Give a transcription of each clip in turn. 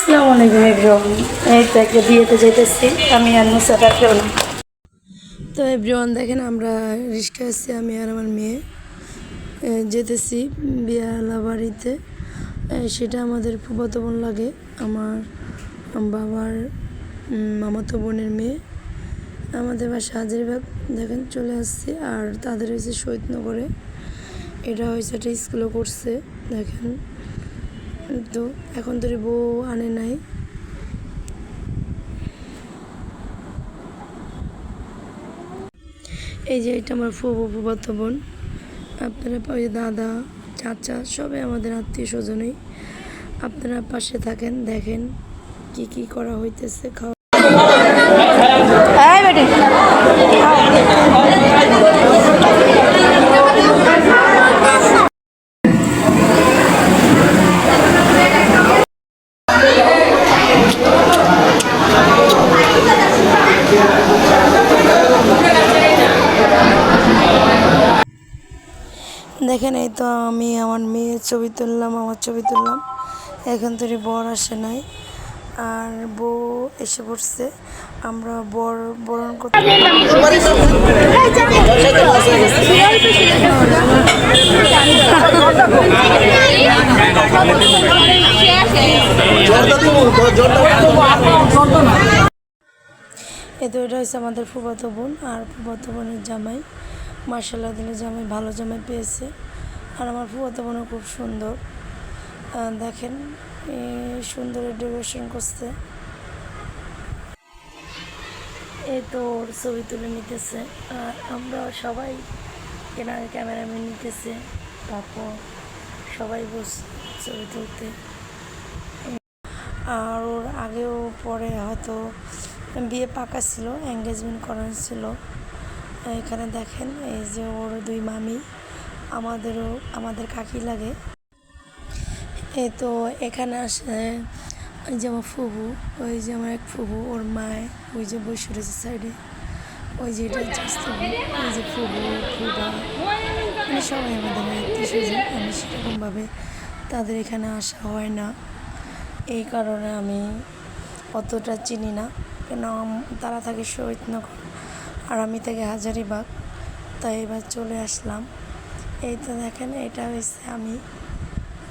এই তো যেতেছি আমি আর এভরিওয়ান দেখেন আমরা রিক্সা আসছি আমি আর আমার মেয়ে। যেতেছি বিয়ালা বাড়িতে সেটা আমাদের ফুফাতো বোন লাগে। আমার বাবার মামাতো বোনের মেয়ে। আমাদের বাসা হাজারিবাগ। দেখেন, চলে আসছি। আর তাদের হয়েছে শহীদনগরে। এটা হয়েছে একটা স্কুলে করছে। দেখেন তো এখন তোর বউ আনে নাই। এই যে এটা আমার ফুবু ফুবাত বোন। আপনারা ওই দাদা, চাচা, সবাই আমাদের আত্মীয় স্বজনই। আপনারা পাশে থাকেন, দেখেন কি কি করা হইতেছে, খাওয়া দেখেন, এই তো আমি আমার মেয়ের ছবি তুললাম, আমার ছবি তুললাম। এখন তোর বর আসে নাই, আর বউ এসে পড়ছে। আমরা বর, বরণ করতে এ তো এটা হচ্ছে আমাদের ফুফাতো বোন আর ফুফাতো বোনের জামাই। মার্শাল্লাহ দিলে জামাই, ভালো জামাই পেয়েছে। আর আমার ফুফাতো বোনও খুব সুন্দর। দেখেন সুন্দর ডেকোরেশন করছে। এই তো ওর ছবি তুলে নিতেছে। আর আমরা সবাই কেনার ক্যামেরাম্যান নিতেছে। তারপর সবাই বস ছবি তুলতে। আর ওর আগেও পরে হয়তো বিয়ে পাকা ছিল এঙ্গেজমেন্ট করানো ছিল এখানে দেখেন, এই যে ওর দুই মামি, আমাদেরও, আমাদের কাকি লাগে। এই তো এখানে আসে, ওই যে আমার ফুবু, ওই যে আমার এক ফুবু, ওর মায়, ওই যে বসে রয়েছে সাইডে ওই যে এটা ওই যে ফুবু, ফুবা। মানে সবাই আমাদের আত্মীয় স্বজন, আমি সেরকমভাবে তাদের এখানে আসা হয় না। এই কারণে আমি অতটা চিনি না। কেন আম- তারা থাকে শহীদনগর। আর আমি থাকি হাজারিবাগ। তাই এবার চলে আসলাম। এই তো দেখেন, এটা হয়েছে আমি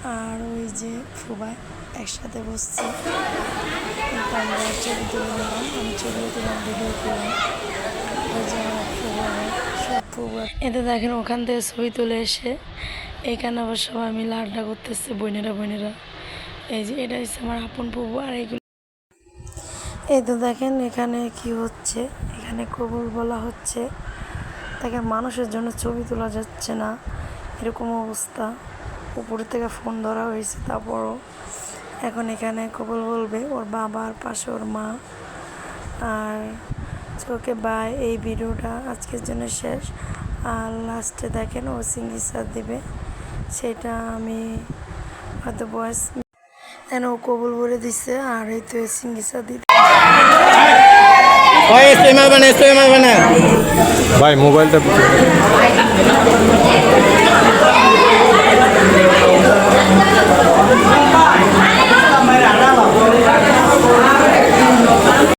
আর ওই যে ফুবাই একসাথে বসছে। আমরা ছবি তুলে নিলাম। আমি ছবি তুলাম ভিডিও করলাম ওই যে এতে দেখেন, ওখান থেকে ছবি তুলে এসে এখানে আবার সবাই মিলে আড্ডা করতেছে, বোনেরা বোনেরা। এই যে, এটা হচ্ছে আমার আপন ফুবু আর এইগুলো এই তো দেখেন এখানে কি হচ্ছে? এখানে কবুল বলা হচ্ছে। দেখেন, মানুষের জন্য ছবি তোলা যাচ্ছে না। এরকম অবস্থা। উপরে থেকে ফোন ধরা হয়েছে, তারপরও এখন এখানে কবুল বলবে, ওর বাবার পাশে ওর মা। আর চোখে বাই এই ভিডিওটা আজকের জন্য শেষ। আর লাস্টে দেখেন ও সিঙ্গিসার দিবে। সেটা আমি হয়তো বয়স ও কবুল বলে দিছে, আর এই তো সিঙ্গিসা দিতে ওই এসে মারবে না এসে মারবে না ভাই মোবাইলটা